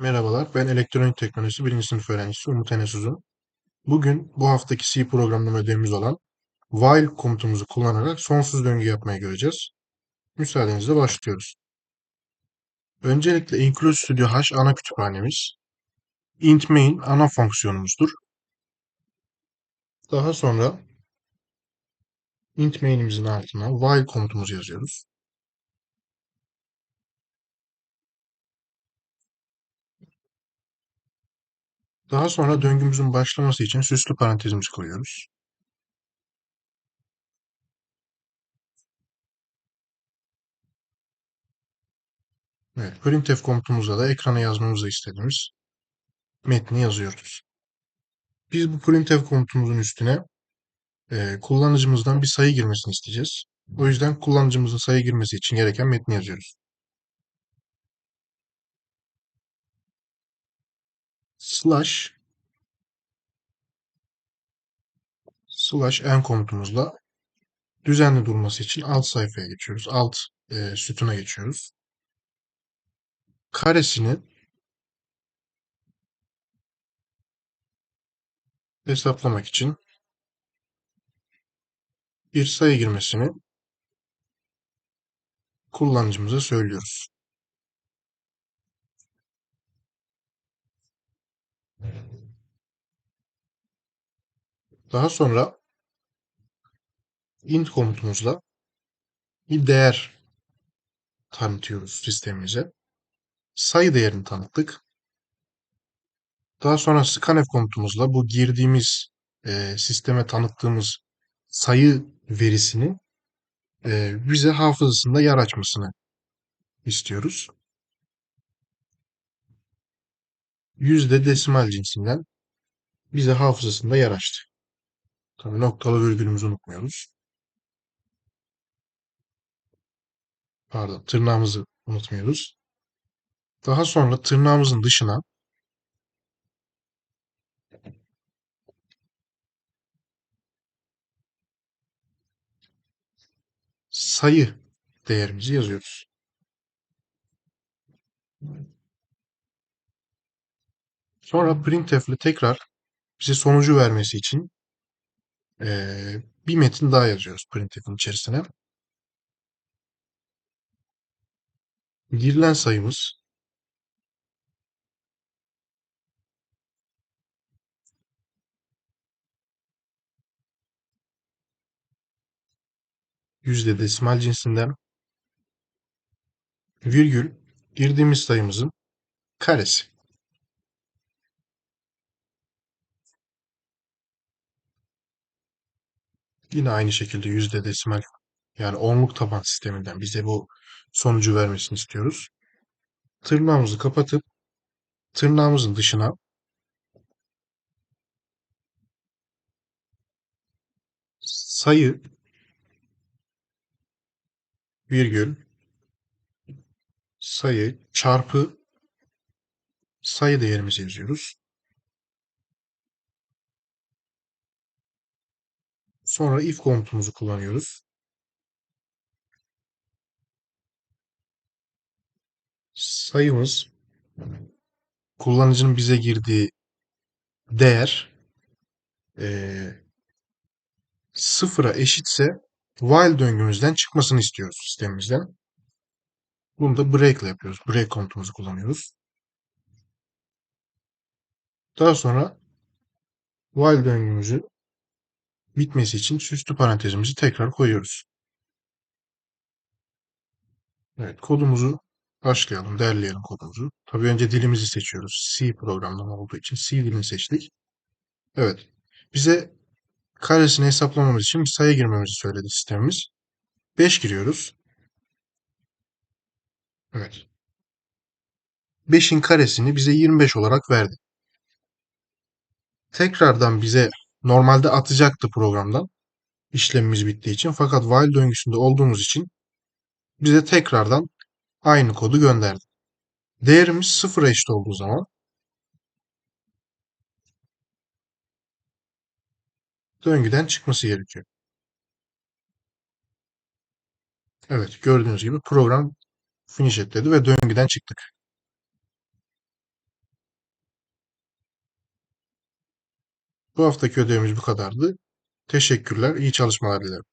Merhabalar, ben Elektronik Teknolojisi 1. sınıf öğrencisi Umut Enes Uzun. Bugün bu haftaki C programlama ödevimiz olan while komutumuzu kullanarak sonsuz döngü yapmayı göreceğiz. Müsaadenizle başlıyoruz. Öncelikle Include Studio H ana kütüphanemiz, int main ana fonksiyonumuzdur. Daha sonra int main'imizin altına while komutumuzu yazıyoruz. Daha sonra döngümüzün başlaması için süslü parantezimizi koyuyoruz. Evet, printf komutumuzda da ekrana yazmamızı istediğimiz metni yazıyoruz. Biz bu printf komutumuzun üstüne e, kullanıcımızdan bir sayı girmesini isteyeceğiz. O yüzden kullanıcımızın sayı girmesi için gereken metni yazıyoruz. Slash slash n komutumuzla düzenli durması için alt sayfaya geçiyoruz. Alt e, sütuna geçiyoruz. Karesini hesaplamak için bir sayı girmesini kullanıcımıza söylüyoruz. Daha sonra int komutumuzla bir değer tanıtıyoruz sistemimize. Sayı değerini tanıttık. Daha sonra scanf komutumuzla bu girdiğimiz e, sisteme tanıttığımız sayı verisini e, bize hafızasında yer açmasını istiyoruz. Yüzde desimal cinsinden bize hafızasında yer açtı. Tabii noktalı virgülümüzü unutmuyoruz. Pardon, tırnağımızı unutmuyoruz. Daha sonra tırnağımızın dışına sayı değerimizi yazıyoruz. Sonra printf ile tekrar bize sonucu vermesi için ee, bir metin daha yazıyoruz printf'in içerisine. Girilen sayımız yüzde desimal cinsinden virgül girdiğimiz sayımızın karesi. Yine aynı şekilde yüzde desimal yani onluk taban sisteminden bize bu sonucu vermesini istiyoruz. Tırnağımızı kapatıp tırnağımızın dışına sayı virgül sayı çarpı sayı değerimizi yazıyoruz. Sonra if komutumuzu kullanıyoruz. Sayımız kullanıcının bize girdiği değer e, sıfıra eşitse while döngümüzden çıkmasını istiyoruz sistemimizden. Bunu da break ile yapıyoruz. Break komutumuzu kullanıyoruz. Daha sonra while döngümüzü bitmesi için süslü parantezimizi tekrar koyuyoruz. Evet, kodumuzu başlayalım, derleyelim kodumuzu. Tabii önce dilimizi seçiyoruz. C programlama olduğu için C dilini seçtik. Evet, bize karesini hesaplamamız için bir sayı girmemizi söyledi sistemimiz. 5 giriyoruz. Evet. 5'in karesini bize 25 olarak verdi. Tekrardan bize normalde atacaktı programdan işlemimiz bittiği için. Fakat while döngüsünde olduğumuz için bize tekrardan aynı kodu gönderdi. Değerimiz sıfıra eşit olduğu zaman döngüden çıkması gerekiyor. Evet gördüğünüz gibi program finish etledi ve döngüden çıktık. Bu haftaki ödevimiz bu kadardı. Teşekkürler, iyi çalışmalar dilerim.